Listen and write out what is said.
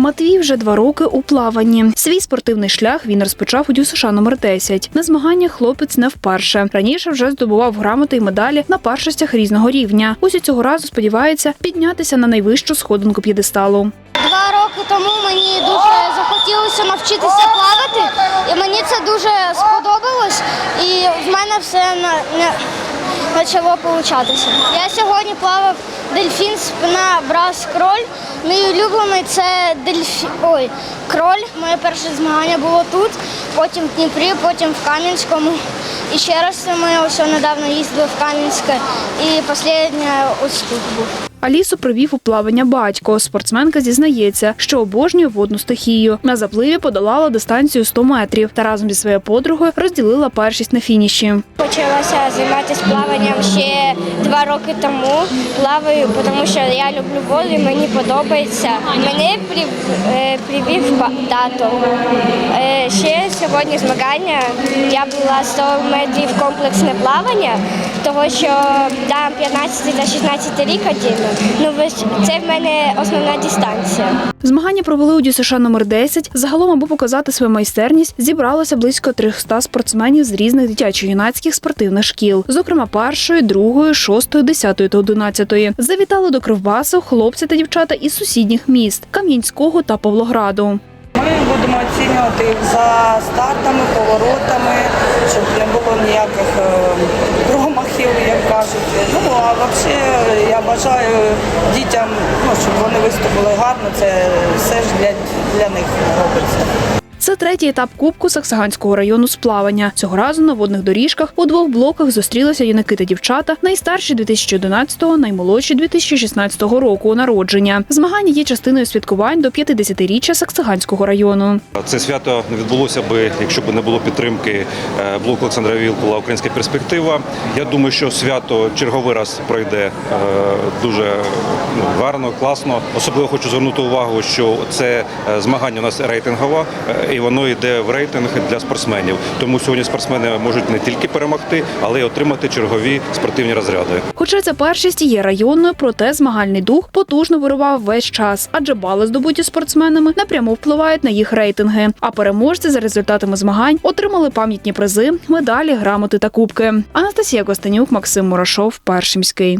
Матвій вже два роки у плаванні. Свій спортивний шлях він розпочав у ДЮСШ номер 10. На змаганнях хлопець не вперше. Раніше вже здобував грамоти й медалі на першостях різного рівня. Ось цього разу сподівається піднятися на найвищу сходинку п'єдесталу. Два роки тому мені дуже захотілося навчитися плавати, і мені це дуже сподобалось, і в мене все на, почало получатися. Я сьогодні плавав дельфін, спина, брас, кроль. Мій улюблений це дельфі... Ой, кроль. Моє перше змагання було тут, потім в Дніпрі, потім в Кам'янському. І ще раз ми ось недавно їздили в Кам'янське, і останнє ось тут був. Алісу привів у плавання батько. Спортсменка зізнається, що обожнює водну стихію. На запливі подолала дистанцію 100 метрів та разом зі своєю подругою розділила першість на фініші. Почалася займатися плаванням ще два роки тому. Плаваю, тому що я люблю воду і мені подобається. Мене е, привів тато. Е, Ще сьогодні змагання. Я була 100 метрів комплексне плавання, того що там 15 та 16 рік один. Ну це в мене основна дистанція. Змагання провели у ДЮСШ номер 10. Загалом, аби показати свою майстерність, зібралося близько 300 спортсменів з різних дитячо-юнацьких спортивних шкіл, зокрема першої, другої, шостої, десятої та одинадцятої. Завітали до Кривбасу хлопці та дівчата із сусідніх міст Кам'янського та Павлограду. Їх за стартами, поворотами, щоб не було ніяких е, промахів, як кажуть. Ну а взагалі я бажаю дітям, ну, щоб вони виступили гарно. Це все ж для, для них робиться. Це третій етап Кубку Саксаганського району з плавання. Цього разу на водних доріжках у двох блоках зустрілися юнаки та дівчата, найстарші 2011-го, наймолодші 2016 року народження. Змагання є частиною святкувань до 50-річчя Саксаганського району. Це свято не відбулося би, якщо б не було підтримки е, блоку Олександра Вілкула Українська перспектива. Я думаю, що свято черговий раз пройде е, дуже ну, гарно, класно. Особливо хочу звернути увагу, що це е, змагання у нас рейтингове, воно йде в рейтинг для спортсменів. Тому сьогодні спортсмени можуть не тільки перемогти, але й отримати чергові спортивні розряди. Хоча ця першість є районною, проте змагальний дух потужно вирував весь час, адже бали, здобуті спортсменами, напряму впливають на їх рейтинги. А переможці за результатами змагань отримали пам'ятні призи, медалі, грамоти та кубки. Анастасія Костенюк, Максим Мурашов, Першимський.